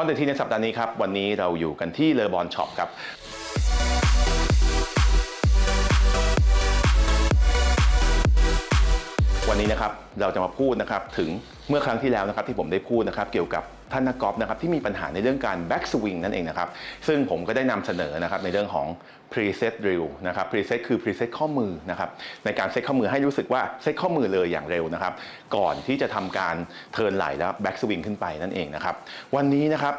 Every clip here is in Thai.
ออนเดอะทีในสัปดาห์นี้ครับวันนี้เราอยู่กันที่เลอบอนช็อปครับ นี้นะครับเราจะมาพูดนะครับถึงเมื่อครั้งที่แล้วนะครับที่ผมได้พูดนะครับเกี่ยวกับท่านนักกอล์ฟนะครับที่มีปัญหาในเรื่องการ back swing นั่นเองนะครับซึ่งผมก็ได้นำเสนอนะครับในเรื่องของ preset drill นะครับ preset คือ preset ข้อมือนะครับในการเซตข้อมือให้รู้สึกว่าเซตข้อมือเลยอย่างเร็วนะครับก่อนที่จะทำการเทิร์นไหลแล้ว back swing ขึ้นไปนั่นเองนะครับวันนี้นะครับ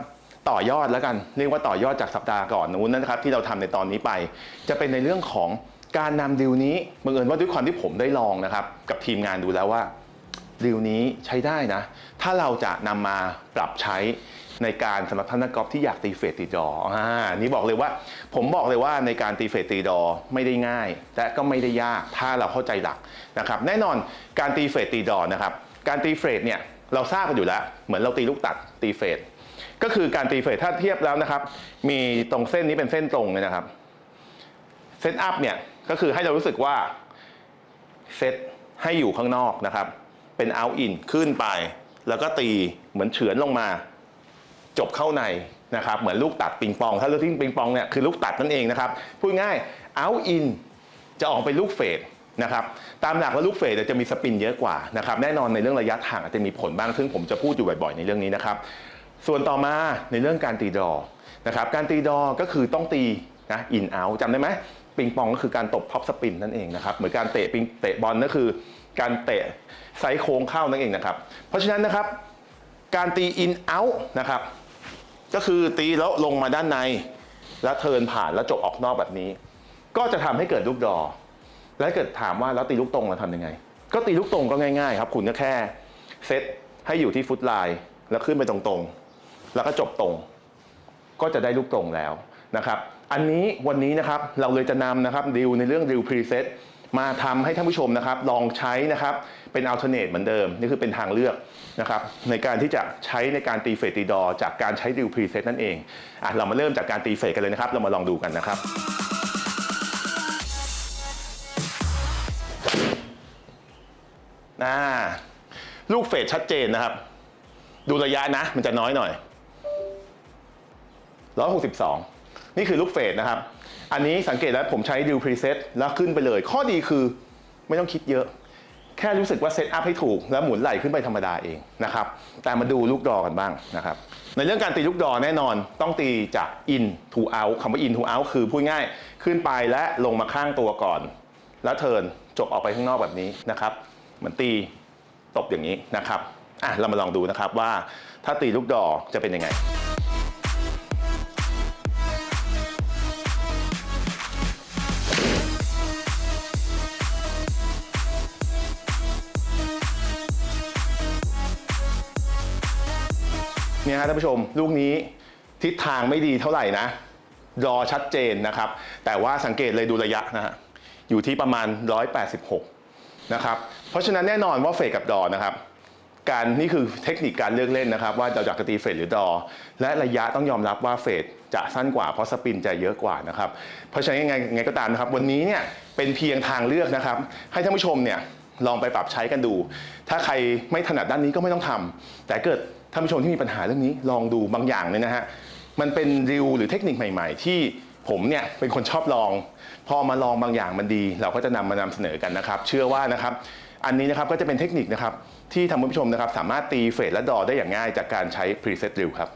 ต่อยอดแล้วกันเรียกว่าต่อยอดจากสัปดาห์ก่อนนู้นนะครับที่เราทำในตอนนี้ไป จะเป็นในเรื่องของ การนำดิวนี้บังเอิญว่าด้วยความที่ผมได้ลองนะครับ กับทีมงานดูแล้วว่าดิวนี้ใช้ได้นะ ถ้าเราจะนำมาปรับใช้ในการสำหรับท่านนักกอล์ฟที่อยากตีเฟสตีดออ่านี่บอกเลยว่า ผมบอกเลยว่าในการตีเฟสตีดอไม่ได้ง่าย และก็ไม่ได้ยากถ้าเราเข้าใจหลักนะครับ แน่นอนการตีเฟสตีดอนะครับ การตีเฟสเนี่ยเราทราบกันอยู่แล้ว เหมือนเราตีลูกตัดตีเฟสก็คือการตีเฟสถ้าเทียบแล้วนะครับ มีตรงเส้นนี้เป็นเส้นตรงเลยนะครับ เซตอัพเนี่ยก็คือให้เรารู้สึกว่าเซตให้อยู่ข้างนอกนะครับ เป็น out in ขึ้นไป แล้วก็ตีเหมือนเฉือนลงมา จบเข้าในนะครับ เหมือนลูกตัดปิงปอง ถ้าเราที่ปิงปองเนี่ยคือลูกตัดนั่นเองนะครับ พูดง่าย out in จะออกเป็นลูกเฟดนะครับตามหลักแล้วลูกเฟดจะมีสปินเยอะกว่านะครับแน่นอนในเรื่องระยะทางอาจจะมีผลบ้างซึ่งผมจะพูดอยู่บ่อยๆ ในเรื่องนี้นะครับ ส่วนต่อมาในเรื่องการตีดอนะครับการตีดอก็คือต้องตีนะ in out จำได้ไหม ปิงปองก็คือการตบท็อปสปินนั่นเองนะครับเหมือนการเตะปิงเตะบอลก็คือ การเตะไซโค้งเข้านั่นเองนะครับ เพราะฉะนั้นนะครับ การตี in out นะครับ ก็คือตีแล้วลงมาด้านใน แล้วเทินผ่านแล้วจบออกนอกแบบนี้ ก็จะทำให้เกิดลูกดอ และเกิดถามว่าแล้วตีลูกตรงเราทำยังไง ก็ตีลูกตรงก็ง่ายๆครับคุณก็แค่เซตให้อยู่ที่ฟุตไลน์แล้วขึ้นไปตรงๆ แล้วก็จบตรง ก็จะได้ลูกตรงแล้ว นะครับอันนี้วันนี้นะครับเราเลยจะนำนะครับดิวในเรื่องดิวพรีเซตมาทำให้ท่านผู้ชมนะครับลองใช้นะครับเป็นอัลเทอร์เนทเหมือนเดิม นี่คือเป็นทางเลือกนะครับในการที่จะใช้ในการตีเฟสตีดอ จากการใช้ดิวพรีเซตนั่นเองอะเรามาเริ่มจากการตีเฟสกันเลยนะครับ เรามาลองดูกันนะครับอ่าลูกเฟดชัดเจนนะครับ ดูระยะนะมันจะน้อยหน่อย 162 นี่คือลูกเฟดนะครับ อันนี้สังเกตแล้วผมใช้ดิวพรีเซตแล้วขึ้นไปเลย ข้อดีคือไม่ต้องคิดเยอะ แค่รู้สึกว่าเซตอัพให้ถูก แล้วหมุนไหลขึ้นไปธรรมดาเองนะครับ แต่มาดูลูกดอกันบ้างนะครับ ในเรื่องการตีลูกดอแน่นอนต้องตีจาก in to out คำว่า in to out คือพูดง่ายขึ้นไปและลงมาข้างตัวก่อน แล้วเทิร์นจบออกไปข้างนอกแบบนี้นะครับเหมือนตีตบอย่างนี้นะครับอะเรามาลองดูนะครับว่าถ้าตีลูกดอจะเป็นยังไง เนี่ยฮะท่านผู้ชมลูกนี้ทิศทางไม่ดีเท่าไหร่นะ รอชัดเจนนะครับ แต่ว่าสังเกตเลยดูระยะนะฮะอยู่ที่ประมาณ 186 นะครับ เพราะฉะนั้นแน่นอนว่าเฟดกับดอนะครับ การนี่คือเทคนิคการเลือกเล่นนะครับ ว่าเราอยากจะตีเฟดหรือดอ และระยะต้องยอมรับว่าเฟดจะสั้นกว่าเพราะสปินจะเยอะกว่านะครับ เพราะฉะนั้นไงยังไงก็ตามนะครับ วันนี้เนี่ยเป็นเพียงทางเลือกนะครับ ให้ท่านผู้ชมเนี่ย ลองไปปรับใช้กันดู ถ้าใครไม่ถนัดด้านนี้ก็ไม่ต้องทำแต่เกิดท่านผู้ชมที่มีปัญหาเรื่องนี้ลองดูบางอย่างเนี่ยนะฮะมันเป็นริวหรือเทคนิคใหม่ ๆ ที่ผมเนี่ยเป็นคนชอบลอง พอมาลองบางอย่างมันดี เราก็จะนำมานำเสนอกันนะครับ เชื่อว่านะครับอันนี้นะครับก็จะเป็นเทคนิคนะครับที่ทำให้ผู้ชมนะครับสามารถตีเฟดและดอได้อย่างง่ายจากการใช้ preset drill ครับ